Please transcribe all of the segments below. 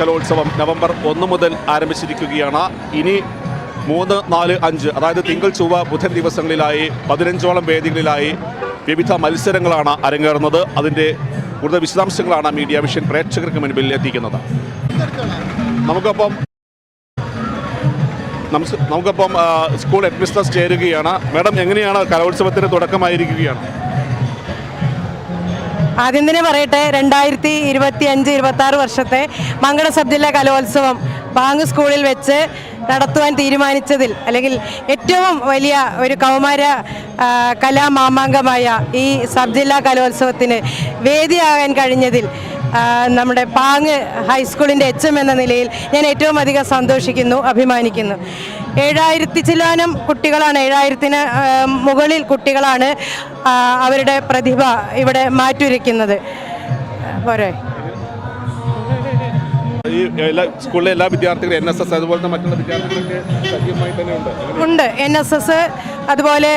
കലോത്സവം നവംബർ ഒന്ന് മുതൽ ആരംഭിച്ചിരിക്കുകയാണ്. ഇനി മൂന്ന് നാല് അഞ്ച് അതായത് തിങ്കൾ ചൊവ്വ ബുധൻ ദിവസങ്ങളിലായി പതിനഞ്ചോളം വേദികളിലായി വിവിധ മത്സരങ്ങളാണ് അരങ്ങേറുന്നത്. അതിന്റെ കൂടുതൽ വിശദാംശങ്ങളാണ് മീഡിയ വിഷൻ പ്രേക്ഷകർക്ക് മുൻപിൽ എത്തിക്കുന്നത്. നമുക്കൊപ്പം നമുക്ക് നമുക്കൊപ്പം സ്കൂൾ ഹെഡ്മിസ്ട്രസ് ചേരുകയാണ്. മാഡം എങ്ങനെയാണ് കലോത്സവത്തിന് തുടക്കമായിരിക്കുകയാണ്? ആദ്യം തന്നെ പറയട്ടെ രണ്ടായിരത്തി ഇരുപത്തി അഞ്ച് ഇരുപത്തി ആറ് വർഷത്തെ മങ്കട സബ് ജില്ലാ കലോത്സവം ബാങ്ക് സ്കൂളിൽ വെച്ച് നടത്തുവാൻ തീരുമാനിച്ചതിൽ അല്ലെങ്കിൽ ഏറ്റവും വലിയ ഒരു കൗമാര കലാമാമാങ്കമായ ഈ സബ് ജില്ലാ കലോത്സവത്തിന് വേദിയാകാൻ കഴിഞ്ഞതിൽ നമ്മുടെ പാങ് ഹൈസ്കൂളിന്റെ എച്ച് എം എന്ന നിലയിൽ ഞാൻ ഏറ്റവും അധികം സന്തോഷിക്കുന്നു അഭിമാനിക്കുന്നു. ഏഴായിരത്തി ചിലാനം കുട്ടികളാണ്. ഏഴായിരത്തിന് മുകളിൽ കുട്ടികളാണ് അവരുടെ പ്രതിഭ ഇവിടെ മാറ്റുരയ്ക്കുന്നത് പോരെ. ഈ എല്ലാ സ്കൂളിലെ എല്ലാ വിദ്യാർത്ഥികളും എൻ എസ് എസ് അതുപോലത്തെ മറ്റുള്ള വിദ്യാർത്ഥികളൊക്കെ സജീവമായി തന്നെ ഉണ്ട്. ഉണ്ട്. എൻ എസ് എസ് അതുപോലെ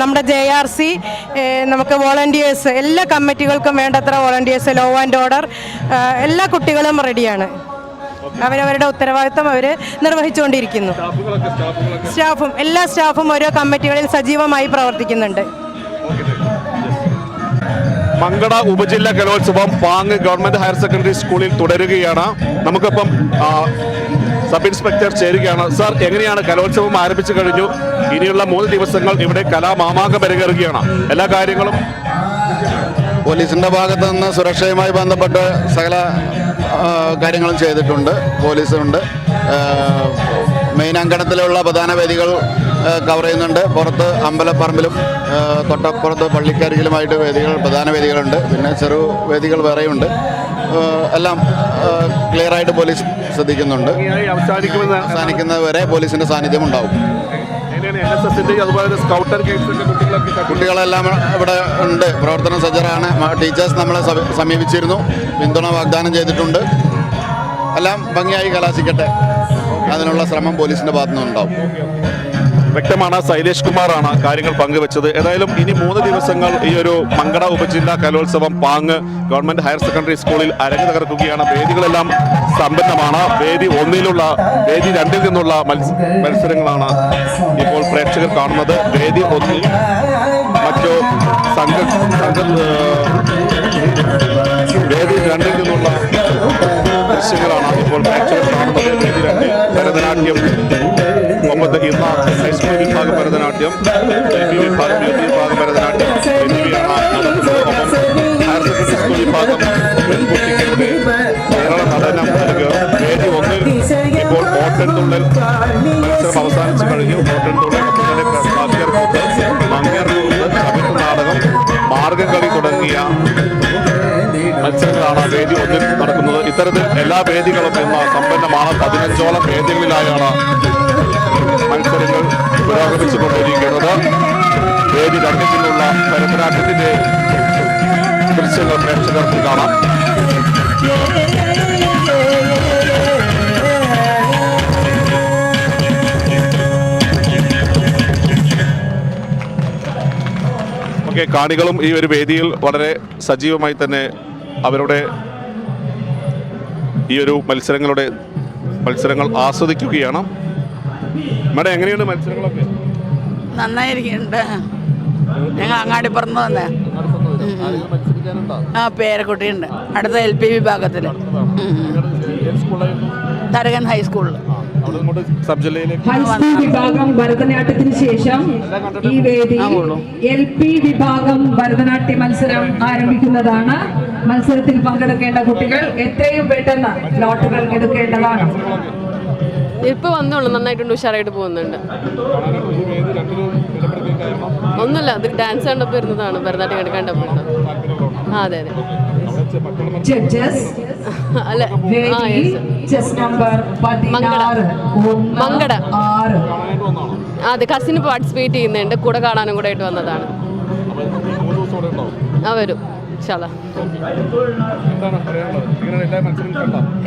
നമ്മുടെ ജെ ആർ സി നമുക്ക് വോളണ്ടിയേഴ്സ് എല്ലാ കമ്മിറ്റികൾക്കും വേണ്ടത്ര വോളണ്ടിയേഴ്സ് ലോ ആൻഡ് ഓർഡർ എല്ലാ കുട്ടികളും റെഡിയാണ്. അവരവരുടെ ഉത്തരവാദിത്തം അവർ നിർവഹിച്ചുകൊണ്ടിരിക്കുന്നു. സ്റ്റാഫും എല്ലാ സ്റ്റാഫും ഓരോ കമ്മിറ്റികളിൽ സജീവമായി പ്രവർത്തിക്കുന്നുണ്ട്. മങ്കട ഉപജില്ല കലോത്സവം പാങ് ഗവൺമെന്റ് ഹയർ സെക്കൻഡറി സ്കൂളിൽ തുടരുകയാണ്. നമുക്കിപ്പം സബ് ഇൻസ്പെക്ടർ ചേരുകയാണ്. സാർ എങ്ങനെയാണ് കലോത്സവം ആരംഭിച്ചു കഴിഞ്ഞു? ഇനിയുള്ള മൂന്ന് ദിവസങ്ങൾ ഇവിടെ കലാമാമാങ്കം വരകയറുകയാണ് എല്ലാ കാര്യങ്ങളും പോലീസിന്റെ ഭാഗത്ത് നിന്ന് സുരക്ഷയുമായി ബന്ധപ്പെട്ട് സകല കാര്യങ്ങളും ചെയ്തിട്ടുണ്ട് പോലീസുണ്ട്. മെയിൻ അങ്കണത്തിലുള്ള പ്രധാന വേദികൾ കവർ ചെയ്യുന്നുണ്ട്. പുറത്ത് അമ്പലപ്പറമ്പിലും തൊട്ടപ്പുറത്ത് പള്ളിക്കരികിലുമായിട്ട് വേദികൾ പ്രധാന വേദികളുണ്ട്. പിന്നെ ചെറു വേദികൾ വേറെയുണ്ട്. എല്ലാം ക്ലിയറായിട്ട് പോലീസ് ശ്രദ്ധിക്കുന്നുണ്ട്. അവസാനിക്കുന്നത് വരെ പോലീസിന്റെ സാന്നിധ്യം ഉണ്ടാവും. കുട്ടികളെല്ലാം ഇവിടെ ഉണ്ട്. പ്രവർത്തന സജ്ജരാണ്. ടീച്ചേഴ്സ് നമ്മളെ സമീപിച്ചിരുന്നു. പിന്തുണ വാഗ്ദാനം ചെയ്തിട്ടുണ്ട്. എല്ലാം ഭംഗിയായി കലാശിക്കട്ടെ. അതിനുള്ള ശ്രമം പോലീസിന്റെ ഭാഗത്തു നിന്നുണ്ടാവും വ്യക്തമാണ്. ശൈലേഷ് കുമാറാണ് കാര്യങ്ങൾ പങ്കുവച്ചത്. ഏതായാലും ഇനി മൂന്ന് ദിവസങ്ങൾ ഈ ഒരു മങ്കട ഉപജില്ലാ കലോത്സവം പാങ് ഗവൺമെന്റ് ഹയർ സെക്കൻഡറി സ്കൂളിൽ അരങ്ങു തകർക്കുകയാണ്. വേദികളെല്ലാം സമ്പന്നമാണ്. വേദി ഒന്നിലുള്ള വേദി രണ്ടിൽ നിന്നുള്ള മത്സരങ്ങളാണ് ഇപ്പോൾ പ്രേക്ഷകർ കാണുന്നത്. വേദി ഒന്നിൽ മറ്റു സംഘ വേദി രണ്ടിൽ നിന്നുള്ള ദൃശ്യങ്ങളാണ് ഇപ്പോൾ പ്രേക്ഷകർ കാണുന്നത്. വേദി രണ്ടിൽ ഭരതനാട്യം ഹൈസ്കൂൾ വിഭാഗം ഭരതനാട്യം എൽ പി വിഭാഗം യു പി വിഭാഗം ഭരതനാട്യം എന്നിവയാണ് ഹയർ സെക്കൻഡറി സ്കൂൾ വിഭാഗം പെൺകുട്ടികളുടെ കേരള നടനം വേദി ഒന്നിൽ ഇപ്പോൾ ഓട്ടൻതുള്ളൽ മത്സരം അവസാനിച്ചു കഴിഞ്ഞു. ഓട്ടൻതുള്ളൽ അതുപോലെ കാക്കർകൂത്ത് മങ്ങേർകൂത്ത് ചവിട്ട് മാർഗം മാർഗംകളി തുടങ്ങിയ മത്സരങ്ങളാണ് വേദി ഒന്നിൽ ഇത്തരത്തിൽ എല്ലാ വേദികളും ഇന്ന് സമ്പന്നമാണ്. പതിനഞ്ചോളം വേദികളിലായാണ് മത്സരങ്ങൾ പുരോഗമിച്ചുകൊണ്ടിരിക്കുന്നത്. വേദി രംഗത്തിലുള്ള ഭരതനാട്യത്തിന്റെ ദൃശ്യങ്ങൾ പ്രേക്ഷകർക്ക് കാണാം. കാണികളും ഈ ഒരു വേദിയിൽ വളരെ സജീവമായി തന്നെ അവരുടെ ഈ ഒരു മത്സരങ്ങളുടെ മത്സരങ്ങൾ ആസ്വദിക്കുകയാണ്. മേഡം എങ്ങനെയുണ്ട് മത്സരങ്ങളൊക്കെ? നന്നായിരിക്കുന്നുണ്ട്. ഞങ്ങൾ അങ്ങാടിപ്പുറത്ത് തന്നെ ആ പേരക്കുട്ടിയുണ്ട്. അടുത്ത എൽ പി വിഭാഗത്തിൽ തരകൻ ഹൈസ്കൂളിൽ സബ് ജില്ലയിലേക്ക്. ഹൈസ്കൂൾ വിഭാഗം ഭരതനാട്യത്തിന് ശേഷം ഈ വേദി എൽ പി വിഭാഗം ഭരതനാട്യ മത്സരം ആരംഭിക്കുന്നതാണ്. മത്സരത്തിൽ പങ്കെടുക്കേണ്ട കുട്ടികൾ എത്രയും പെട്ടെന്ന് ലോട്ടുകൾ എടുക്കേണ്ടതാണ്. ഇപ്പൊ വന്നോളൂ നന്നായിട്ടുണ്ട് ഉഷാറായിട്ട് പോകുന്നുണ്ട്. ഒന്നുമില്ല അത് ഡാൻസ് കണ്ടപ്പോൾ ഇരുന്നതാണ്. ഭരതനാട്യം കണ്ടപ്പോ കണ്ടപ്പോൾ ആ അതെ അതെ. ജഡ്ജസ് അല്ല ആ വേദി yes. ചെസ് നമ്പർ പതിനാറ് ഒന്ന് മങ്കട. ആറ്. ആ അതെ കസിന് പാർട്ടിസിപ്പേറ്റ് ചെയ്യുന്നുണ്ട്. കൂടെ കാണാനും കൂടെ ആയിട്ട് വന്നതാണ്. ആ വരും. ഇൻഷാല്ലാ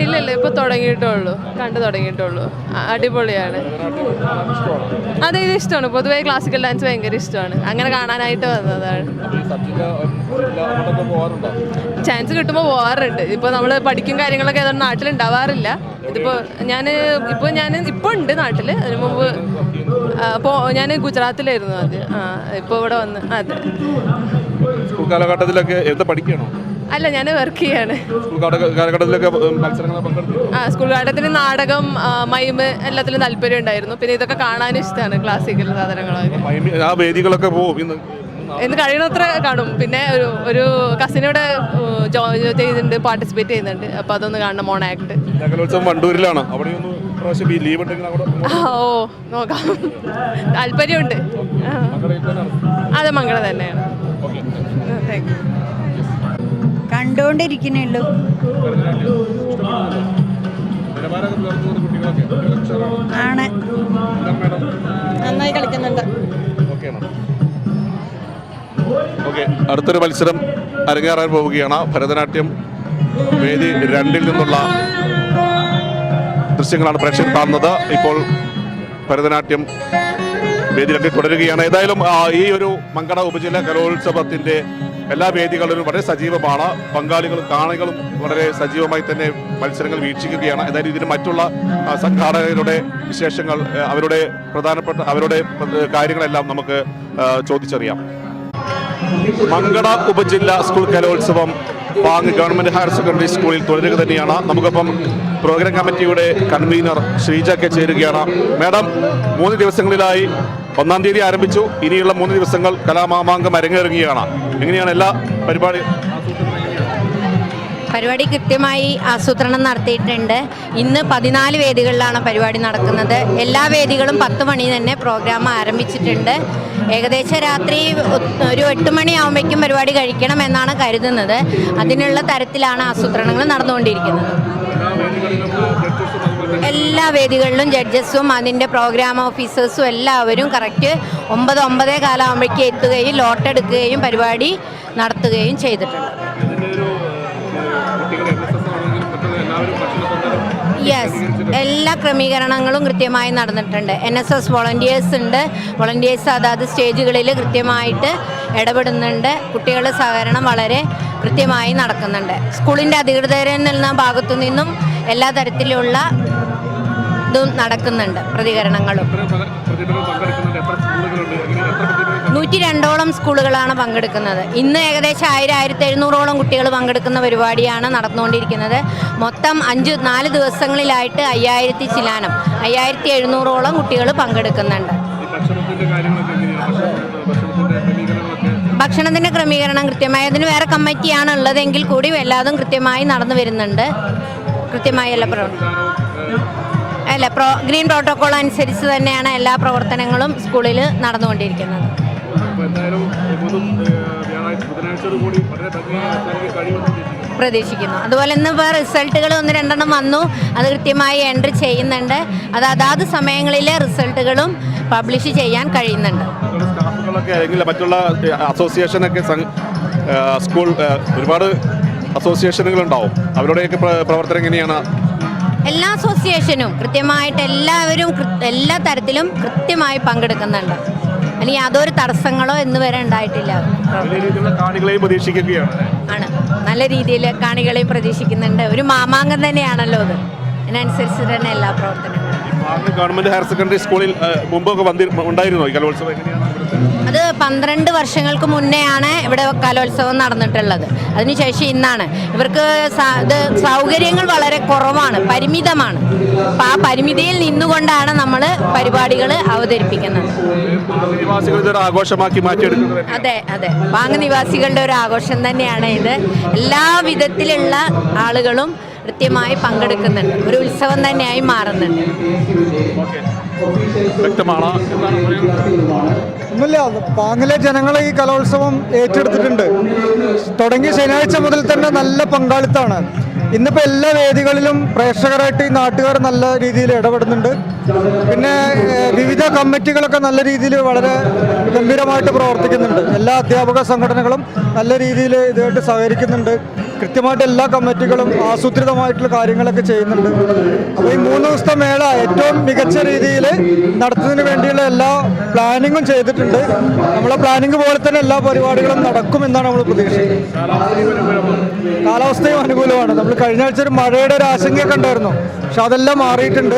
ഇല്ല ഇല്ല തുടങ്ങിയിട്ടേ തുടങ്ങിയിട്ടുള്ളൂ കണ്ടു തുടങ്ങിയിട്ടേ ഉള്ളൂ അടിപൊളിയാണ്. അതെ ഇത് ഇഷ്ടമാണ്. പൊതുവേ ക്ലാസിക്കൽ ഡാൻസ് ഭയങ്കര ഇഷ്ടമാണ്. അങ്ങനെ കാണാനായിട്ട് വന്നതാണ്. ചാൻസ് കിട്ടുമ്പോൾ പോവാറുണ്ട്. ഇപ്പോൾ നമ്മൾ പഠിക്കും കാര്യങ്ങളൊക്കെ ഏതാണ്ട് നാട്ടിലുണ്ടാവാറില്ല. ഇതിപ്പോ ഞാൻ ഇപ്പോൾ ഞാൻ ഇപ്പോൾ ഉണ്ട് നാട്ടിൽ അതിനു മുമ്പ് അപ്പോൾ ഞാൻ ഗുജറാത്തിലായിരുന്നു അത് ആ ഇപ്പോൾ ഇവിടെ വന്ന് അതെ. സ്കൂൾ കാലഘട്ടത്തിലൊക്കെ എന്താ പഠിക്കണോ അല്ല ഞാൻ വർക്ക് ചെയ്യാണ്. സ്കൂൾ കാല- കാലഘട്ടത്തിലൊക്കെ ഉം, ആ സ്കൂൾ കാലത്തിൽ നാടകം മൈമ് എല്ലാത്തിലും താല്പര്യം ഉണ്ടായിരുന്നു. പിന്നെ ഇതൊക്കെ കാണാനും ഇഷ്ടമാണ് ക്ലാസിക്കൽ സാധനങ്ങളൊക്കെ. ആ വേദികളൊക്കെ പോകും ഇന്ന്. എന്ന് കഴിയുന്നത്ര കാണും. പിന്നെ ഒരു ഒരു കസിനോടെ ചെയ്തിട്ടുണ്ട് പാർട്ടിസിപ്പേറ്റ് ചെയ്യുന്നുണ്ട്. അപ്പൊ അതൊന്ന് കാണണം മോൺ ആക്ട്. കലോത്സവം വണ്ടൂരിലാണ്. അവിടെ ലീവ് ഓ നോക്കാം. താല്പര്യമുണ്ട്. അതെ മംഗള തന്നെയാണ്. ആണ്. നന്നായി ഓക്കെ അടുത്തൊരു മത്സരം അരങ്ങേറാൻ പോവുകയാണ്. ഭരതനാട്യം വേദി രണ്ടിൽ നിന്നുള്ള ദൃശ്യങ്ങളാണ് പ്രേക്ഷകർ കാണുന്നത്. ഇപ്പോൾ ഭരതനാട്യം വേദി രണ്ടിൽ തുടരുകയാണ്. ഏതായാലും ഈ ഒരു മങ്കട ഉപജില്ല കലോത്സവത്തിന്റെ എല്ലാ വേദികളിലും വളരെ സജീവമാണ്. പങ്കാളികളും കാണികളും വളരെ സജീവമായി തന്നെ മത്സരങ്ങൾ വീക്ഷിക്കുകയാണ്. ഏതായാലും ഇതിന് മറ്റുള്ള സംഘാടകരുടെ വിശേഷങ്ങൾ അവരുടെ പ്രധാനപ്പെട്ട അവരുടെ കാര്യങ്ങളെല്ലാം നമുക്ക് ചോദിച്ചറിയാം. മങ്കട ഉപജില്ല സ്കൂൾ കലോത്സവം പാങ് ഗവൺമെന്റ് ഹയർ സെക്കൻഡറി സ്കൂളിൽ തുടരുക തന്നെയാണ്. നമുക്കൊപ്പം program committee convener Sreeja K ചേരുകയാണ്. മാഡം മൂന്ന് ദിവസങ്ങളിലായി ഒന്നാം തീയതി ആരംഭിച്ചു. ഇനിയുള്ള മൂന്ന് ദിവസങ്ങൾ കലാമാമാങ്കം അരങ്ങേറുകയാണ് എങ്ങനെയാണ് എല്ലാ പരിപാടി പരിപാടി കൃത്യമായി ആസൂത്രണം നടത്തിയിട്ടുണ്ട്. ഇന്ന് പതിനാല് വേദികളിലാണ് പരിപാടി നടക്കുന്നത്. എല്ലാ വേദികളും പത്ത് മണി തന്നെ പ്രോഗ്രാം ആരംഭിച്ചിട്ടുണ്ട്. ഏകദേശം രാത്രി ഒരു എട്ട് മണിയാകുമ്പോഴേക്കും പരിപാടി കഴിക്കണം എന്നാണ് കരുതുന്നത്. അതിനുള്ള തരത്തിലാണ് ആസൂത്രണങ്ങൾ നടന്നുകൊണ്ടിരിക്കുന്നത്. എല്ലാ വേദികളിലും ജഡ്ജസും അതിന്റെ പ്രോഗ്രാം ഓഫീസേഴ്സും എല്ലാവരും കറക്റ്റ് ഒമ്പത് ഒമ്പതേ കാലാവുമ്പോഴേക്കും എത്തുകയും ലോട്ടെടുക്കുകയും പരിപാടി നടത്തുകയും ചെയ്തിട്ടുണ്ട്. യെസ് എല്ലാ ക്രമീകരണങ്ങളും കൃത്യമായി നടന്നിട്ടുണ്ട്. എൻ എസ് എസ് വോളണ്ടിയേഴ്സ് ഉണ്ട്. വോളണ്ടിയേഴ്സ് അതാത് സ്റ്റേജുകളിൽ കൃത്യമായിട്ട് ഇടപെടുന്നുണ്ട്. കുട്ടികളുടെ സഹകരണം വളരെ കൃത്യമായി നടക്കുന്നുണ്ട്. സ്കൂളിന്റെ അധികൃതരിൽ നിന്ന ഭാഗത്തു നിന്നും എല്ലാ തരത്തിലുള്ള ഇതും നടക്കുന്നുണ്ട് പ്രതികരണങ്ങളും. നൂറ്റി രണ്ടോളം സ്കൂളുകളാണ് പങ്കെടുക്കുന്നത്. ഇന്ന് ഏകദേശം ആയിരം ആയിരത്തി എഴുന്നൂറോളം കുട്ടികൾ പങ്കെടുക്കുന്ന പരിപാടിയാണ് നടന്നുകൊണ്ടിരിക്കുന്നത്. മൊത്തം അഞ്ച് നാല് ദിവസങ്ങളിലായിട്ട് അയ്യായിരത്തി ചിലാനം അയ്യായിരത്തി എഴുന്നൂറോളം കുട്ടികൾ പങ്കെടുക്കുന്നുണ്ട്. ഭക്ഷണത്തിന്റെ ക്രമീകരണം കൃത്യമായി അതിന് വേറെ കമ്മിറ്റിയാണ് ഉള്ളതെങ്കിൽ കൂടി എല്ലാതും കൃത്യമായി നടന്നു വരുന്നുണ്ട്. കൃത്യമായി എല്ലാ പ്രവർത്തനം അല്ല പ്രോ ഗ്രീൻ പ്രോട്ടോകോൾ അനുസരിച്ച് തന്നെയാണ് എല്ലാ പ്രവർത്തനങ്ങളും സ്കൂളിൽ നടന്നുകൊണ്ടിരിക്കുന്നത്. പ്രതീക്ഷിക്കുന്നു. അതുപോലെ ഇന്ന് ഇപ്പോൾ റിസൾട്ടുകൾ ഒന്ന് രണ്ടെണ്ണം വന്നു. അത് കൃത്യമായി എൻട്രി ചെയ്യുന്നുണ്ട്. അത് അതാത് സമയങ്ങളിലെ റിസൾട്ടുകളും പബ്ലിഷ് ചെയ്യാൻ കഴിയുന്നുണ്ട്. മറ്റുള്ള അസോസിയേഷനൊക്കെ സ്കൂൾ ഒരുപാട് അസോസിയേഷനുകൾ ഉണ്ടാവും അവരുടെയൊക്കെ പ്രവർത്തനം എങ്ങനെയാണ്? എല്ലാ അസോസിയേഷനും കൃത്യമായിട്ട് എല്ലാവരും എല്ലാ തരത്തിലും കൃത്യമായി പങ്കെടുക്കുന്നുണ്ട്. അല്ലെങ്കിൽ യാതൊരു തടസ്സങ്ങളോ എന്ന് വരെ ഉണ്ടായിട്ടില്ല. കാണികളെയും പ്രതീക്ഷിക്കുകയാണ് ആണ്. നല്ല രീതിയിൽ കാണികളെയും പ്രതീക്ഷിക്കുന്നുണ്ട്. ഒരു മാമാങ്കം തന്നെയാണല്ലോ അത് അതിനനുസരിച്ച് തന്നെ എല്ലാ പ്രവർത്തനങ്ങളും. ഗവൺമെന്റ് ഹയർ സെക്കൻഡറി സ്കൂളിൽ മുമ്പൊക്കെ ഉണ്ടായിരുന്നു കലോത്സവം? എങ്ങനെയാണ്? അത് പന്ത്രണ്ട് വർഷങ്ങൾക്ക് മുന്നെയാണ് ഇവിടെ കലോത്സവം നടന്നിട്ടുള്ളത്. അതിനുശേഷം ഇന്നാണ്. ഇവർക്ക് ഇത് സൗകര്യങ്ങൾ വളരെ കുറവാണ് പരിമിതമാണ്. അപ്പം ആ പരിമിതിയിൽ നിന്നുകൊണ്ടാണ് നമ്മൾ പരിപാടികൾ അവതരിപ്പിക്കുന്നത്. ആഘോഷമാക്കി അതെ അതെ. പാങ് നിവാസികളുടെ ഒരു ആഘോഷം തന്നെയാണ് ഇത്. എല്ലാ വിധത്തിലുള്ള ആളുകളും കൃത്യമായി പങ്കെടുക്കുന്നുണ്ട്. ഒരു ഉത്സവം തന്നെയായി മാറുന്നുണ്ട്. വ്യക്തമാണ്. ഒന്നുമില്ല പാങ്ങിലെ ജനങ്ങൾ ഈ കലോത്സവം ഏറ്റെടുത്തിട്ടുണ്ട്. തുടങ്ങിയ ശനിയാഴ്ച മുതൽ തന്നെ നല്ല പങ്കാളിത്തമാണ്. ഇന്നിപ്പോൾ എല്ലാ വേദികളിലും പ്രേക്ഷകരായിട്ട് ഈ നാട്ടുകാർ നല്ല രീതിയിൽ ഇടപെടുന്നുണ്ട്. പിന്നെ വിവിധ കമ്മിറ്റികളൊക്കെ നല്ല രീതിയിൽ വളരെ ഗംഭീരമായിട്ട് പ്രവർത്തിക്കുന്നുണ്ട്. എല്ലാ അധ്യാപക സംഘടനകളും നല്ല രീതിയിൽ ഇതുമായിട്ട് സഹകരിക്കുന്നുണ്ട്. കൃത്യമായിട്ട് എല്ലാ കമ്മിറ്റികളും ആസൂത്രിതമായിട്ടുള്ള കാര്യങ്ങളൊക്കെ ചെയ്യുന്നുണ്ട്. അപ്പോൾ ഈ മൂന്ന് ദിവസത്തെ മേള ഏറ്റവും മികച്ച രീതിയിൽ നടത്തുന്നതിന് വേണ്ടിയുള്ള എല്ലാ പ്ലാനിങ്ങും ചെയ്തിട്ടുണ്ട്. നമ്മളെ പ്ലാനിങ് പോലെ തന്നെ എല്ലാ പരിപാടികളും നടക്കുമെന്നാണ് നമ്മൾ പ്രതീക്ഷിക്കുന്നത്. കാലാവസ്ഥയും അനുകൂലമാണ്. നമ്മൾ കഴിഞ്ഞ ആഴ്ച ഒരു മഴയുടെ ഒരു ആശങ്കയൊക്കെ ഉണ്ടായിരുന്നു. പക്ഷെ അതെല്ലാം മാറിയിട്ടുണ്ട്.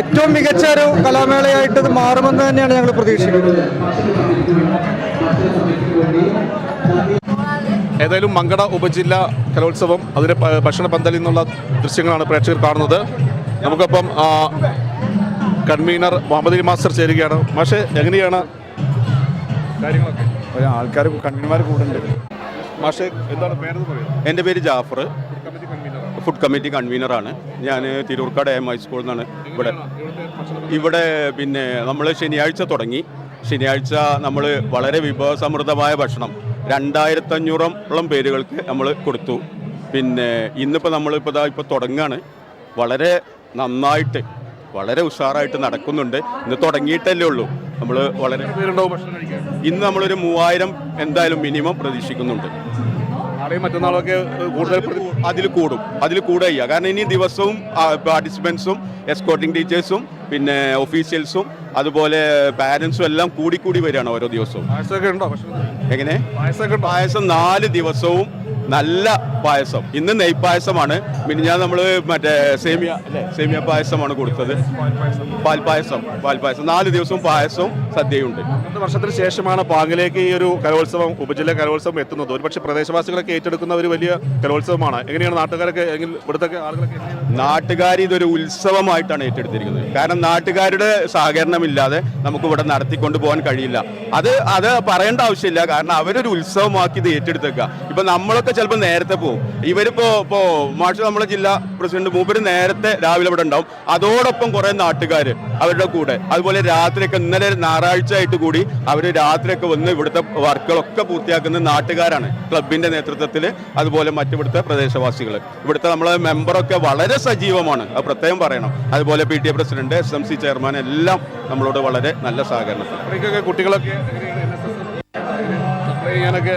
ഏറ്റവും മികച്ച ഒരു കലാമേളയായിട്ട് ഇത് മാറുമെന്ന് തന്നെയാണ് ഞങ്ങൾ പ്രതീക്ഷിക്കുന്നത്. ഏതായാലും മങ്കട ഉപജില്ല കലോത്സവം അതിന്റെ ഭക്ഷണ പന്തലിൽ നിന്നുള്ള ദൃശ്യങ്ങളാണ് പ്രേക്ഷകർ കാണുന്നത്. നമുക്കപ്പം കൺവീനർ മുഹമ്മദ് മാസ്റ്റർ ചേരുകയാണ്. പക്ഷേ എങ്ങനെയാണ് കാര്യങ്ങളൊക്കെ? ആൾക്കാർ കൺവീനർമാർ കൂടുന്നുണ്ട്. മാഷെ എന്താണ് പേര് എന്റെ പേര് ജാഫർ. Food committee കൺവീനറാണ്. ഞാൻ തിരൂർക്കാട് എം ഹൈസ്കൂളിൽ നിന്നാണ് ഇവിടെ. ഇവിടെ പിന്നെ നമ്മൾ ശനിയാഴ്ച തുടങ്ങി. ശനിയാഴ്ച നമ്മൾ വളരെ വിഭവസമൃദ്ധമായ ഭക്ഷണം. രണ്ടായിരത്തഞ്ഞൂറോളം പേരുകൾക്ക് നമ്മൾ കൊടുത്തു. പിന്നെ ഇന്നിപ്പോൾ നമ്മളിപ്പോൾ ഇതാ ഇപ്പോൾ തുടങ്ങുകയാണ് വളരെ നന്നായിട്ട് വളരെ ഉഷാറായിട്ട് നടക്കുന്നുണ്ട്. ഇന്ന് തുടങ്ങിയിട്ടല്ലേ ഉള്ളൂ. നമ്മൾ വളരെ ഇന്ന് നമ്മളൊരു മൂവായിരം എന്തായാലും മിനിമം പ്രതീക്ഷിക്കുന്നുണ്ട്. നാളെയും മറ്റന്നാളൊക്കെ കൂടുതൽ അതിൽ കൂടും. അതിൽ കൂടുക ചെയ്യുക കാരണം ഇനി ദിവസവും പാർട്ടിസിപ്പൻസും എസ്കോട്ടിംഗ് ടീച്ചേഴ്സും പിന്നെ ഒഫീഷ്യൽസും അതുപോലെ പാരൻസും എല്ലാം കൂടി കൂടി വരികയാണ് ഓരോ ദിവസവും. പായസമൊക്കെ ഉണ്ടോ എങ്ങനെ? പായസമൊക്കെ പായസം നാല് ദിവസവും നല്ല പായസം. ഇന്ന് നെയ്പായസമാണ്. മിനിഞ്ഞാൽ നമ്മൾ മറ്റേ സേമിയ അല്ലേ? സേമിയ പായസമാണ് കൊടുത്തത്. പാൽപായസം പാൽപായസം നാല് ദിവസവും പായസവും സദ്യയുണ്ട്. രണ്ട് വർഷത്തിന് ശേഷമാണ് പാങ്ങിലേക്ക് ഈ ഒരു കലോത്സവം ഉപജില്ല കലോത്സവം എത്തുന്നത്. ഒരുപക്ഷെ പ്രദേശവാസികളൊക്കെ ഏറ്റെടുക്കുന്ന ഒരു വലിയ കലോത്സവമാണ്. എങ്ങനെയാണ് നാട്ടുകാരൊക്കെ ഇവിടുത്തെ ആളുകളൊക്കെ നാട്ടുകാർ ഇതൊരു ഉത്സവമായിട്ടാണ് ഏറ്റെടുത്തിരിക്കുന്നത്. കാരണം നാട്ടുകാരുടെ സഹകരണമില്ലാതെ നമുക്ക് ഇവിടെ നടത്തിക്കൊണ്ട് പോകാൻ കഴിയില്ല. അത് അത് പറയേണ്ട ആവശ്യമില്ല. കാരണം അവരൊരു ഉത്സവമാക്കി ഇത് ഏറ്റെടുത്തേക്കുക ഇപ്പൊ നമ്മളൊക്കെ ചിലപ്പോൾ നേരത്തെ പോകും ഇവരിപ്പോ ഇപ്പോ മാഷ് നമ്മുടെ ജില്ലാ പ്രസിഡന്റ് മൂപ്പര് നേരത്തെ രാവിലെ ഇവിടെ ഉണ്ടാവും അതോടൊപ്പം കുറെ നാട്ടുകാർ അവരുടെ കൂടെ അതുപോലെ രാത്രിയൊക്കെ ഇന്നലെ ഞായറാഴ്ച ആയിട്ട് കൂടി അവർ രാത്രിയൊക്കെ വന്ന് ഇവിടുത്തെ വർക്കുകളൊക്കെ പൂർത്തിയാക്കുന്ന നാട്ടുകാരാണ് ക്ലബിന്റെ നേതൃത്വത്തിൽ അതുപോലെ മറ്റിവിടുത്തെ പ്രദേശവാസികൾ ഇവിടുത്തെ നമ്മളെ മെമ്പറൊക്കെ വളരെ സജീവമാണ് അത് പ്രത്യേകം പറയണം അതുപോലെ P T A president S M C chairman എല്ലാം നമ്മളോട് വളരെ നല്ല ഇവിടേക്കൊക്കെ കുട്ടികളൊക്കെ ചെയ്യാനൊക്കെ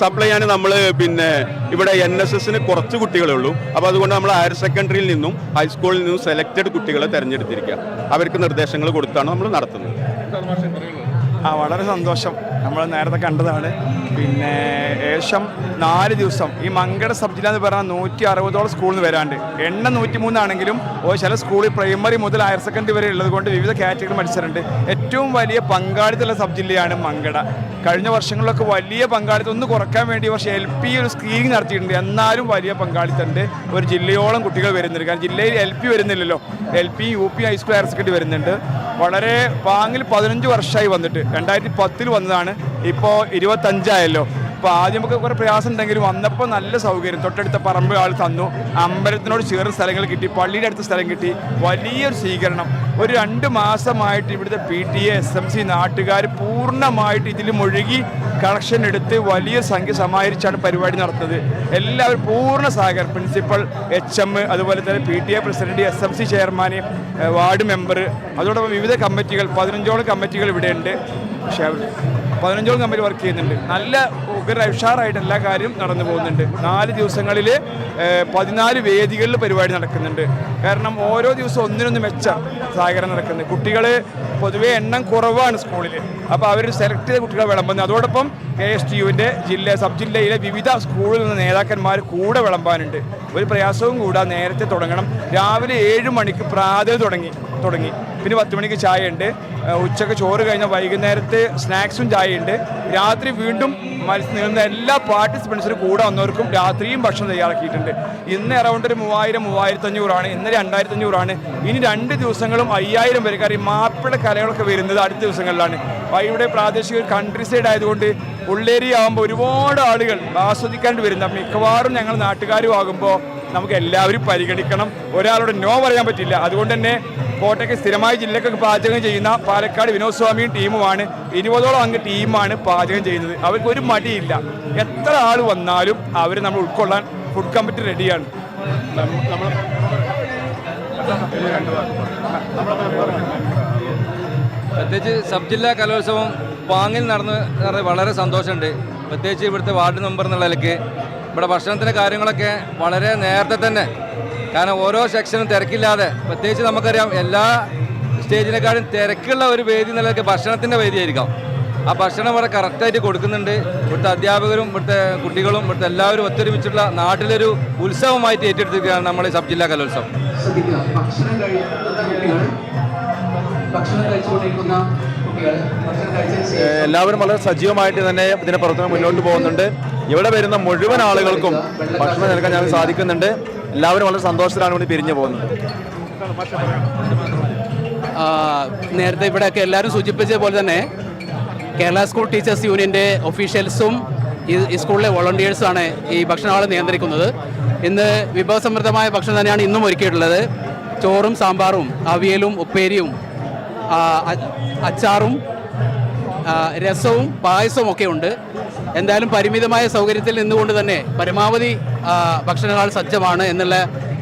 സപ്ലൈ ചെയ്യാൻ നമ്മൾ പിന്നെ ഇവിടെ എൻ എസ് എസിന് കുറച്ച് കുട്ടികളേ ഉള്ളൂ. അപ്പോൾ അതുകൊണ്ട് നമ്മൾ ഹയർ സെക്കൻഡറിയിൽ നിന്നും ഹൈസ്കൂളിൽ നിന്നും സെലക്റ്റഡ് കുട്ടികളെ തിരഞ്ഞെടുത്തിരിക്കുക. അവർക്ക് നിർദ്ദേശങ്ങൾ കൊടുത്താണ് നമ്മൾ നടത്തുന്നത്. ആ വളരെ സന്തോഷം. നമ്മൾ നേരത്തെ കണ്ടതാണ്. പിന്നെ ഏകദേശം നാല് ദിവസം. ഈ മങ്കട സബ് ജില്ല എന്ന് പറഞ്ഞാൽ നൂറ്റി അറുപതോളം സ്കൂളിൽ നിന്ന് വരാണ്ട്. എണ്ണം നൂറ്റി മൂന്നാണെങ്കിലും ചില സ്കൂളിൽ പ്രൈമറി മുതൽ ഹയർ സെക്കൻഡറി വരെ ഉള്ളത് കൊണ്ട് വിവിധ കാറ്റഗറി മത്സരമുണ്ട്. ഏറ്റവും വലിയ പങ്കാളിത്തമുള്ള സബ് ജില്ലയാണ് മങ്കട. കഴിഞ്ഞ വർഷങ്ങളിലൊക്കെ വലിയ പങ്കാളിത്തം ഒന്ന് കുറയ്ക്കാൻ വേണ്ടി പക്ഷേ എൽ പി ഒരു സ്ക്രീനിങ് നടത്തിയിട്ടുണ്ട്. എന്നാലും വലിയ പങ്കാളിത്തമുണ്ട്. ഒരു ജില്ലയോളം കുട്ടികൾ വരുന്നുണ്ട്. കാരണം ജില്ലയിൽ എൽ പി വരുന്നില്ലല്ലോ. L P U P high school higher secondary വരുന്നുണ്ട്. വളരെ പാങ്ങിൽ പതിനഞ്ച് വർഷമായി വന്നിട്ട്. രണ്ടായിരത്തി പത്തിൽ വന്നതാണ്. ഇപ്പോൾ ഇരുപത്തഞ്ചായല്ലോ. അപ്പോൾ ആദ്യമൊക്കെ കുറേ പ്രയാസം ഉണ്ടെങ്കിലും വന്നപ്പോൾ നല്ല സൗകര്യം. തൊട്ടടുത്ത പറമ്പ് ആൾ തന്നു. അമ്പലത്തിനോട് ചേർന്ന സ്ഥലങ്ങൾ കിട്ടി. പള്ളിയുടെ അടുത്ത സ്ഥലം കിട്ടി. വലിയൊരു സ്വീകരണം. ഒരു രണ്ട് മാസമായിട്ട് ഇവിടുത്തെ P T A S M C നാട്ടുകാർ പൂർണമായിട്ട് ഇതിൽ മുഴുകി കളക്ഷൻ എടുത്ത് വലിയ സംഖ്യ സമാഹരിച്ചാണ് പരിപാടി നടത്തുന്നത്. എല്ലാവരും പൂർണ സഹകരണം. പ്രിൻസിപ്പൽ എച്ച് എം അതുപോലെ തന്നെ P T A president S M C chairman ward member അതോടൊപ്പം വിവിധ കമ്മിറ്റികൾ പതിനഞ്ചോളം കമ്മിറ്റികൾ ഇവിടെയുണ്ട്. പക്ഷേ പതിനഞ്ചോളം കമ്പനി വർക്ക് ചെയ്യുന്നുണ്ട്. നല്ല ഉഗ്ര ഉഷാറായിട്ട് എല്ലാ കാര്യവും നടന്നു പോകുന്നുണ്ട്. നാല് ദിവസങ്ങളിൽ പതിനാല് വേദികളിൽ പരിപാടി നടക്കുന്നുണ്ട്. കാരണം ഓരോ ദിവസവും ഒന്നിനൊന്ന് മെച്ച സഹകരണം നടക്കുന്നത്. കുട്ടികൾ പൊതുവേ എണ്ണം കുറവാണ് സ്കൂളിൽ അപ്പോൾ അവർ സെലക്ട് ചെയ്ത കുട്ടികളെ വിളമ്പുന്നത്. അതോടൊപ്പം കെ എസ് ടി യുവിന്റെ ജില്ല സബ് ജില്ലയിലെ വിവിധ സ്കൂളിൽ നിന്ന് നേതാക്കന്മാർ കൂടെ വിളമ്പാനുണ്ട്. ഒരു പ്രയാസവും കൂടാ നേരത്തെ തുടങ്ങണം. രാവിലെ ഏഴ് മണിക്ക് പ്രാതൽ തുടങ്ങി. തുടങ്ങി. പിന്നെ പത്ത് മണിക്ക് ചായ ഉണ്ട് ഉച്ചയ്ക്ക് ചോറ് കഴിഞ്ഞ വൈകുന്നേരത്തെ സ്നാക്സും ചായയുണ്ട്. രാത്രി വീണ്ടും മത്സ്യം നീളുന്ന എല്ലാ പാർട്ടിസിപ്പൻസിനും കൂടെ വന്നവർക്കും രാത്രിയും ഭക്ഷണം തയ്യാറാക്കിയിട്ടുണ്ട്. ഇന്ന് അറൗണ്ട് ഒരു മൂവായിരം മൂവായിരത്തി അഞ്ഞൂറാണ് ഇന്ന് രണ്ടായിരത്തി അഞ്ഞൂറാണ് ഇനി രണ്ട് ദിവസങ്ങളും അയ്യായിരം വരെ കാര്യം മാപ്പിള കലകളൊക്കെ വരുന്നത് അടുത്ത ദിവസങ്ങളിലാണ്. ഇവിടെ പ്രാദേശിക കൺട്രി സൈഡ് ആയതുകൊണ്ട് ഉള്ളേരി ആകുമ്പോൾ ഒരുപാട് ആളുകൾ ആസ്വദിക്കാണ്ട് വരുന്ന മിക്കവാറും ഞങ്ങൾ നാട്ടുകാരും ആകുമ്പോൾ നമുക്ക് എല്ലാവരും പരിഗണിക്കണം. ഒരാളോട് നോ പറയാൻ പറ്റില്ല. അതുകൊണ്ട് തന്നെ കോട്ടയ്ക്ക് സ്ഥിരമായി ജില്ലക്കൊക്കെ പാചകം ചെയ്യുന്ന പാലക്കാട് വിനോദ് സ്വാമിയും ടീമുമാണ്. ഇരുപതോളം അംഗ ടീമാണ് പാചകം ചെയ്യുന്നത്. അവർക്ക് ഒരു മടിയില്ല. എത്ര ആൾ വന്നാലും അവർ നമ്മൾ ഉൾക്കൊള്ളാൻ ഫുഡ് കമ്മിറ്റി റെഡിയാണ് പ്രത്യേകിച്ച് സബ് ജില്ലാ കലോത്സവം പാങ്ങിൽ നടന്ന് വളരെ സന്തോഷമുണ്ട്. പ്രത്യേകിച്ച് ഇവിടുത്തെ വാർഡ് മെമ്പർ എന്നുള്ള നിലയ്ക്ക്. ഇവിടെ ഭക്ഷണത്തിന്റെ കാര്യങ്ങളൊക്കെ വളരെ നേരത്തെ തന്നെ കാരണം ഓരോ സെക്ഷനും തിരക്കില്ലാതെ. പ്രത്യേകിച്ച് നമുക്കറിയാം എല്ലാ സ്റ്റേജിനെക്കാളും തിരക്കുള്ള ഒരു വേദി എന്നുള്ളതൊക്കെ ഭക്ഷണത്തിന്റെ വേദിയായിരിക്കാം. ആ ഭക്ഷണം അവിടെ കറക്റ്റായിട്ട് കൊടുക്കുന്നുണ്ട്. ഇവിടുത്തെ അധ്യാപകരും ഇവിടുത്തെ കുട്ടികളും ഇവിടുത്തെ എല്ലാവരും ഒത്തൊരുമിച്ചുള്ള നാട്ടിലൊരു ഉത്സവമായിട്ട് ഏറ്റെടുത്തിരിക്കുകയാണ് നമ്മുടെ ഈ സബ് ജില്ലാ കലോത്സവം. എല്ലാവരും വളരെ സജീവമായിട്ട് തന്നെ ഇതിന്റെ പ്രവർത്തനം മുന്നോട്ട് പോകുന്നുണ്ട്. ഇവിടെ വരുന്ന മുഴുവൻ ആളുകൾക്കും ഭക്ഷണം നൽകാൻ ഞങ്ങൾക്ക് സാധിക്കുന്നുണ്ട്. എല്ലാവരും വളരെ സന്തോഷത്തിലാണ് ഇവിടെ പിരിഞ്ഞു പോകുന്നത്. നേരത്തെ ഇവിടെയൊക്കെ എല്ലാവരും സൂചിപ്പിച്ച പോലെ തന്നെ കേരള സ്കൂൾ ടീച്ചേഴ്സ് യൂണിയന്റെ ഒഫീഷ്യൽസും ഈ സ്കൂളിലെ വോളണ്ടിയേഴ്സാണ് ഈ ഭക്ഷണഹാൾ നിയന്ത്രിക്കുന്നത്. ഇന്ന് വിഭവസമൃദ്ധമായ ഭക്ഷണം തന്നെയാണ് ഇന്നും ഒരുക്കിയിട്ടുള്ളത്. ചോറും സാമ്പാറും അവിയലും ഉപ്പേരിയും അച്ചാറും രസവും പായസവും ഒക്കെ ഉണ്ട്. എന്തായാലും പരിമിതമായ സൗകര്യത്തിൽ നിന്നുകൊണ്ട് തന്നെ പരമാവധി ഭക്ഷണങ്ങൾ സജ്ജമാണ് എന്നുള്ള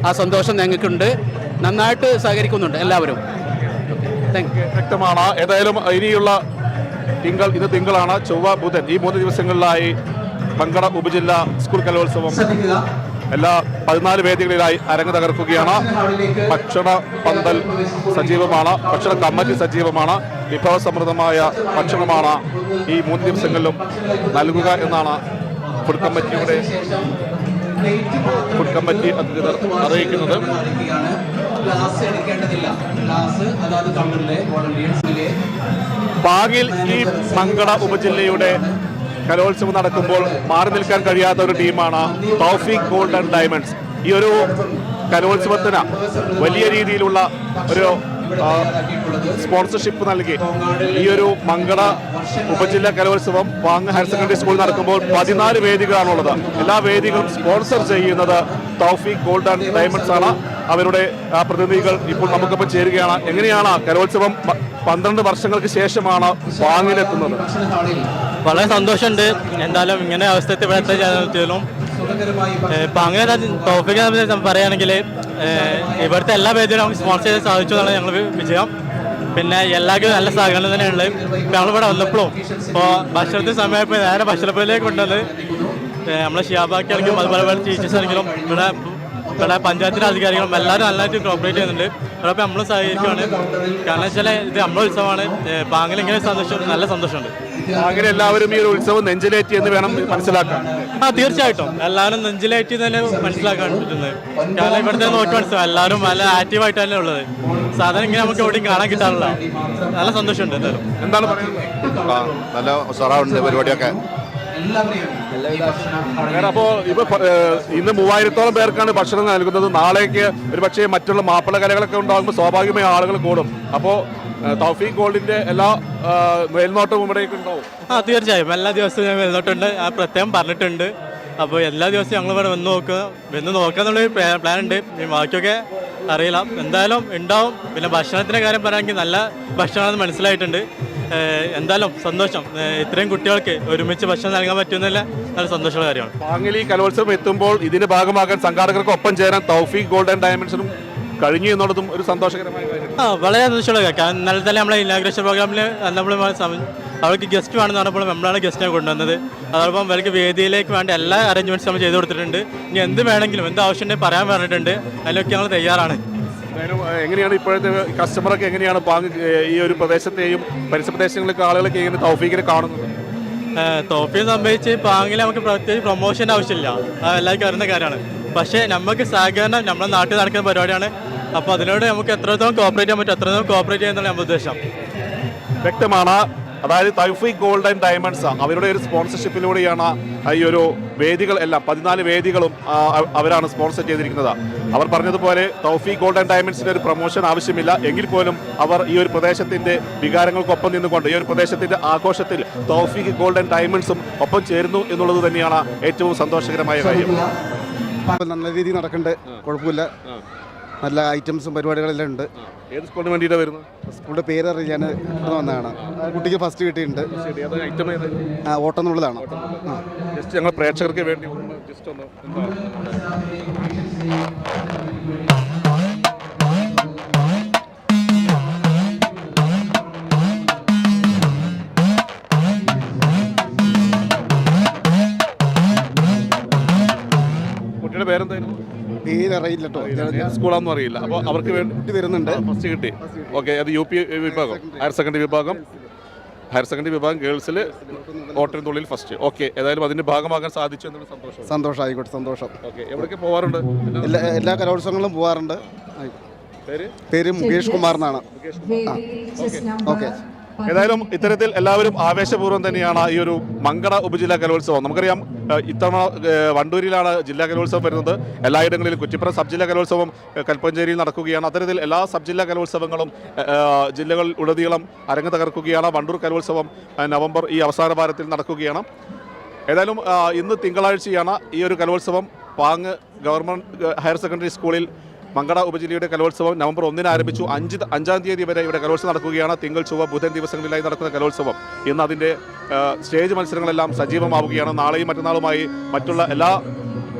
ആ സന്തോഷം ഞങ്ങൾക്കുണ്ട്. നന്നായിട്ട് സഹകരിക്കുന്നുണ്ട് എല്ലാവരും. വ്യക്തമാണ്. ഏതായാലും ഇനിയുള്ള തിങ്കൾ ഇത് തിങ്കളാണ് ചൊവ്വ ബുധൻ. ഈ മൂന്ന് ദിവസങ്ങളിലായി പങ്കട ഉപജില്ല സ്കൂൾ കലോത്സവം എല്ലാ പതിനാല് വേദികളിലായി അരങ്ങ് തകർക്കുകയാണ്. ഭക്ഷണ പന്തൽ സജീവമാണ്. ഭക്ഷണ കമ്മിറ്റി സജീവമാണ്. വിഭവസമൃദ്ധമായ ഭക്ഷണമാണ് ഈ മൂന്ന് ദിവസങ്ങളിലും നൽകുക എന്നാണ് ഫുഡ് കമ്മിറ്റിയുടെ ഫുഡ് കമ്മിറ്റി അധികൃതർ അറിയിക്കുന്നത്. പാകിൽ ഈ മങ്കട ഉപജില്ലയുടെ കലോത്സവം നടക്കുമ്പോൾ മാറി നിൽക്കാൻ കഴിയാത്ത ഒരു ടീമാണ് ടോഫിക് ഗോൾഡ് ആൻഡ് ഡയമണ്ട്സ് ഈ ഒരു കലോത്സവത്തിന് വലിയ രീതിയിലുള്ള ഒരു സ്പോൺസർഷിപ്പ് നൽകി. ഈ ഒരു മങ്കട ഉപജില്ലാ കലോത്സവം വാങ്ങ ഹയർ സെക്കൻഡറി സ്കൂളിൽ നടക്കുമ്പോൾ പതിനാല് വേദികളാണുള്ളത്. എല്ലാ വേദികളും സ്പോൺസർ ചെയ്യുന്നത് തൗഫീഖ് ഗോൾഡ് ആൻഡ് ഡയമണ്ട്സ് ആണ്. അവരുടെ പ്രതിനിധികൾ ഇപ്പോൾ നമുക്കിപ്പോൾ ചേരുകയാണ്. എങ്ങനെയാണ് കലോത്സവം പന്ത്രണ്ട് വർഷങ്ങൾക്ക് ശേഷമാണ് വാങ്ങിലെത്തുന്നത്? വളരെ സന്തോഷമുണ്ട്. എന്തായാലും ഇങ്ങനെ അവസ്ഥ ഇവിടെ എത്തിയാലും ഇപ്പം അങ്ങനെ ടോപ്പിക് പറയുകയാണെങ്കിൽ ഇവിടുത്തെ എല്ലാ പേജിലും നമുക്ക് സ്പോൺസർ ചെയ്യാൻ സാധിച്ചു എന്നാണ് ഞങ്ങൾ വിജയം. പിന്നെ എല്ലാവർക്കും നല്ല സഹകരണം തന്നെയുണ്ട്. ഞങ്ങളിവിടെ വന്നപ്പോഴും ഇപ്പോൾ ഭക്ഷണത്തിന് സമയപ്പോൾ നേരെ ഭക്ഷണപ്പുരയിലേക്ക് കൊണ്ടുവന്ന് നമ്മളെ ഷിയാബാക്കി ആണെങ്കിലും അതുപോലെ പോലെ ടീച്ചേഴ്സ് ആണെങ്കിലും ഇവിടെ ഇവിടെ പഞ്ചായത്തിലെ അധികാരികളും എല്ലാവരും നല്ലതായിട്ട് കോപ്പറേറ്റ് ചെയ്യുന്നുണ്ട്. ഇവിടെ നമ്മൾ സഹകരിക്കുകയാണ് കാരണം വെച്ചാൽ ഇത് നമ്മളെ ഉത്സവമാണ്. ബാങ്കിൽ ഇങ്ങനെ സന്തോഷം നല്ല സന്തോഷമുണ്ട്. അങ്ങനെ എല്ലാവരും ഈ ഒരു ഉത്സവം നെഞ്ചിലേറ്റി എന്ന് വേണം മനസ്സിലാക്കാൻ. ആ തീർച്ചയായിട്ടും. എല്ലാവരും നെഞ്ചിലേറ്റി തന്നെ മനസ്സിലാക്കാൻ പറ്റുന്നത്. കാരണം ഇവിടുത്തെ നോട്ട് മനസ്സിലാവും എല്ലാവരും നല്ല ആക്റ്റീവായിട്ട് തന്നെ ഉള്ളത്. സാധനം ഇങ്ങനെ നമുക്ക് എവിടെയും കാണാൻ കിട്ടാറില്ല. നല്ല സന്തോഷമുണ്ട് എന്തായാലും. എന്താണ് പറയുന്നത്? നല്ല ഉഷാറാവുണ്ട് പരിപാടിയൊക്കെ. അപ്പോ ഇപ്പൊ ഇന്ന് മൂവായിരത്തോളം പേർക്കാണ് ഭക്ഷണം നൽകുന്നത്. നാളേക്ക് ഒരു പക്ഷേ മറ്റുള്ള മാപ്പിള കലകളൊക്കെ ഉണ്ടാകുമ്പോൾ സ്വാഭാവികമായി ആളുകൾ കൂടും. അപ്പോ ഏഹ് തൗഫീഖ് ഗോൾഡിന്റെ എല്ലാ മേൽനോട്ടവും ഇവിടേക്ക് ഉണ്ടാവും. ആ തീർച്ചയായും. എല്ലാ ദിവസവും ഞാൻ വരുന്നിട്ടുണ്ട് ആ പ്രത്യേകം പറഞ്ഞിട്ടുണ്ട്. അപ്പോൾ എല്ലാ ദിവസവും ഞങ്ങൾ ഇവിടെ വന്ന് നോക്കുക വന്ന് നോക്കുക എന്നുള്ളൊരു പ്ലാൻ ഉണ്ട് ഈ ബാക്കിയൊക്കെ അറിയില്ല എന്തായാലും ഉണ്ടാവും. പിന്നെ ഭക്ഷണത്തിന്റെ കാര്യം പറയുകയാണെങ്കിൽ നല്ല ഭക്ഷണമാണെന്ന് മനസ്സിലായിട്ടുണ്ട്. എന്തായാലും സന്തോഷം. ഇത്രയും കുട്ടികൾക്ക് ഒരുമിച്ച് ഭക്ഷണം നൽകാൻ പറ്റുന്നില്ല നല്ല സന്തോഷമുള്ള കാര്യമാണ്. പാങ്ങലി കലോത്സവം എത്തുമ്പോൾ ഇതിന്റെ ഭാഗമാകാൻ സംഘാടകർക്ക് ഒപ്പം ചേരാൻ തൗഫീഖ് ഗോൾഡൻ ഡയമണ്ട്സിനും കഴിഞ്ഞു എന്നുള്ളതും ഒരു സന്തോഷകരമായ കാര്യം. ആ വളരെ സന്തോഷമുള്ള കാര്യം. കാരണം തന്നെ നമ്മളെ ഇനാഗ്രേഷൻ പ്രോഗ്രാമിൽ നമ്മൾ അവർക്ക് ഗസ്റ്റ് വേണമെന്ന് പറഞ്ഞപ്പോൾ നമ്മളാണ് ഗസ്റ്റിനെ കൊണ്ടുവന്നത്. അതോടൊപ്പം അവർക്ക് വേദിയിലേക്ക് വേണ്ട എല്ലാ അറേഞ്ച്മെന്റ്സ് നമ്മൾ ചെയ്തു കൊടുത്തിട്ടുണ്ട്. ഇനി എന്ത് വേണമെങ്കിലും എന്ത് ആവശ്യമുണ്ടെങ്കിൽ പറയാൻ പറഞ്ഞിട്ടുണ്ട്. അതിലൊക്കെ ഞങ്ങൾ തയ്യാറാണ്. എങ്ങനെയാണ് ഇപ്പോഴത്തെ കസ്റ്റമറൊക്കെ എങ്ങനെയാണ് പാങ് ഈ ഒരു പ്രദേശത്തെയും പരിസര പ്രദേശങ്ങളിലൊക്കെ ആളുകളൊക്കെ എങ്ങനെ തൗഫീഖിനെ കാണുന്നത്? തോപ്പിയെ സംബന്ധിച്ച് പാങ്ങിൽ നമുക്ക് പ്രത്യേകിച്ച് പ്രൊമോഷന്റെ ആവശ്യമില്ല. എല്ലാവർക്കും അറിയുന്ന കാര്യമാണ്. പക്ഷേ നമുക്ക് സഹകരണം നമ്മുടെ നാട്ടിൽ നടക്കുന്ന പരിപാടിയാണ്. അപ്പോൾ അതിനോട് നമുക്ക് എത്രത്തോളം കോപ്പറേറ്റ് ചെയ്യാൻ പറ്റും അത്രത്തോളം കോപ്പറേറ്റ് ചെയ്യുന്നതാണ് നമ്മുടെ ഉദ്ദേശം. വ്യക്തമാണ്. അതായത് തൗഫീഖ് ഗോൾഡ് ആൻഡ് ഡയമണ്ട്സ് അവരുടെ ഒരു സ്പോൺസർഷിപ്പിലൂടെയാണ് ഈ ഒരു വേദികൾ എല്ലാം പതിനാല് വേദികളും അവരാണ് സ്പോൺസർ ചെയ്തിരിക്കുന്നത്. അവർ പറഞ്ഞതുപോലെ തൗഫീഖ് ഗോൾഡ് ആൻഡ് ഡയമണ്ട്സിന്റെ ഒരു പ്രൊമോഷൻ ആവശ്യമില്ല. എങ്കിൽ പോലും അവർ ഈ ഒരു പ്രദേശത്തിന്റെ വികാരങ്ങൾക്കൊപ്പം നിന്നുകൊണ്ട് ഈ ഒരു പ്രദേശത്തിന്റെ ആഘോഷത്തിൽ തൗഫീഖ് ഗോൾഡ് ആൻഡ് ഡയമണ്ട്സും ഒപ്പം ചേരുന്നു എന്നുള്ളത് തന്നെയാണ് ഏറ്റവും സന്തോഷകരമായ കാര്യം. നല്ല രീതിയിൽ നടക്കേണ്ടത് കുഴപ്പമില്ല. നല്ല ഐറ്റംസും പരിപാടികളെല്ലാം ഉണ്ട്. ഏത് സ്കൂളിന് വേണ്ടിയിട്ടാണ് വരുന്നത്? സ്കൂളിന്റെ പേര് അറിയാൻ വന്നതാണ്. കുട്ടിക്ക് ഫസ്റ്റ് കിട്ടിയിട്ടുണ്ട്. ഐറ്റം ആ, ഓട്ടംന്നുള്ളതാണ് ജസ്റ്റ് ഞങ്ങൾ പ്രേക്ഷകർക്ക് വേണ്ടി ജസ്റ്റ് ഒന്ന് കുട്ടിയുടെ പേരെന്തായിരുന്നു? പേരറിയില്ല ഏത് സ്കൂളാണെന്നും അറിയില്ല. അപ്പോൾ അവർക്ക് വേണ്ടി വരുന്നുണ്ട് ഫസ്റ്റ് കിട്ടി. ഓക്കെ അത് യു പി വിഭാഗം. ഹയർ സെക്കൻഡറി വിഭാഗം. ഹയർ സെക്കൻഡറി വിഭാഗം ഗേൾസിൽ ഓട്ടത്തുള്ളിൽ ഫസ്റ്റ് ഓക്കെ ഏതായാലും അതിന്റെ ഭാഗമാകാൻ സാധിച്ചു എന്നുള്ള സന്തോഷം. സന്തോഷം ആയിക്കോട്ടെ സന്തോഷം. ഓക്കെ എവിടേക്ക് പോകാറുണ്ട് എല്ലാ എല്ലാ കലോത്സവങ്ങളും പോകാറുണ്ട് പേര്? പേര് മുകേഷ് കുമാർ എന്നാണ്. ഓക്കെ ഏതായാലും ഇത്തരത്തിൽ എല്ലാവരും ആവേശപൂർവം തന്നെയാണ് ഈ ഒരു മങ്കട ഉപജില്ലാ കലോത്സവം. നമുക്കറിയാം ഇത്തവണ വണ്ടൂരിലാണ് ജില്ലാ കലോത്സവം വരുന്നത്. എല്ലായിടങ്ങളിലും കുറ്റിപ്പുറം സബ് ജില്ലാ കലോത്സവം കൽപ്പഞ്ചേരിയിൽ നടക്കുകയാണ്. അത്തരത്തിൽ എല്ലാ സബ് ജില്ലാ കലോത്സവങ്ങളും ജില്ലകൾ ഉടനീളം അരങ്ങ് തകർക്കുകയാണ്. വണ്ടൂർ കലോത്സവം നവംബർ ഈ അവസാന വാരത്തിൽ നടക്കുകയാണ്. ഏതായാലും ഇന്ന് തിങ്കളാഴ്ചയാണ് ഈ ഒരു കലോത്സവം. പാങ് ഗവൺമെന്റ് ഹയർ സെക്കൻഡറി സ്കൂളിൽ മങ്കട ഉപജില്ലയുടെ കലോത്സവം നവംബർ ഒന്നിന് ആരംഭിച്ചു. അഞ്ച് അഞ്ചാം തീയതി വരെ ഇവിടെ കലോത്സവം നടക്കുകയാണ്. തിങ്കൾ ചൊവ്വ ബുധൻ ദിവസങ്ങളിലായി നടക്കുന്ന കലോത്സവം. ഇന്ന് അതിന്റെ സ്റ്റേജ് മത്സരങ്ങളെല്ലാം സജീവമാവുകയാണ്. നാളെയും മറ്റന്നാളുമായി മറ്റുള്ള എല്ലാ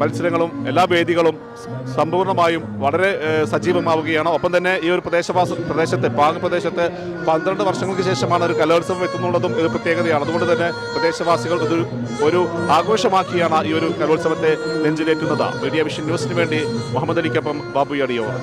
മത്സരങ്ങളും എല്ലാ വേദികളും സമ്പൂർണമായും വളരെ സജീവമാവുകയാണ്. ഒപ്പം തന്നെ ഈ ഒരു പ്രദേശവാസ പ്രദേശത്ത് പാങ് പ്രദേശത്ത് പന്ത്രണ്ട് വർഷങ്ങൾക്ക് ശേഷമാണ് ഒരു കലോത്സവം എത്തുന്നുള്ളതും ഒരു പ്രത്യേകതയാണ്. അതുകൊണ്ട് തന്നെ പ്രദേശവാസികൾ ഇത് ഒരു ആഘോഷമാക്കിയാണ് ഈ ഒരു കലോത്സവത്തെ നെഞ്ചിലേറ്റുന്നത്. മീഡിയ വിഷൻ ന്യൂസിന് വേണ്ടി മുഹമ്മദ് അലിക്കൊപ്പം ബാബു അടിയോർ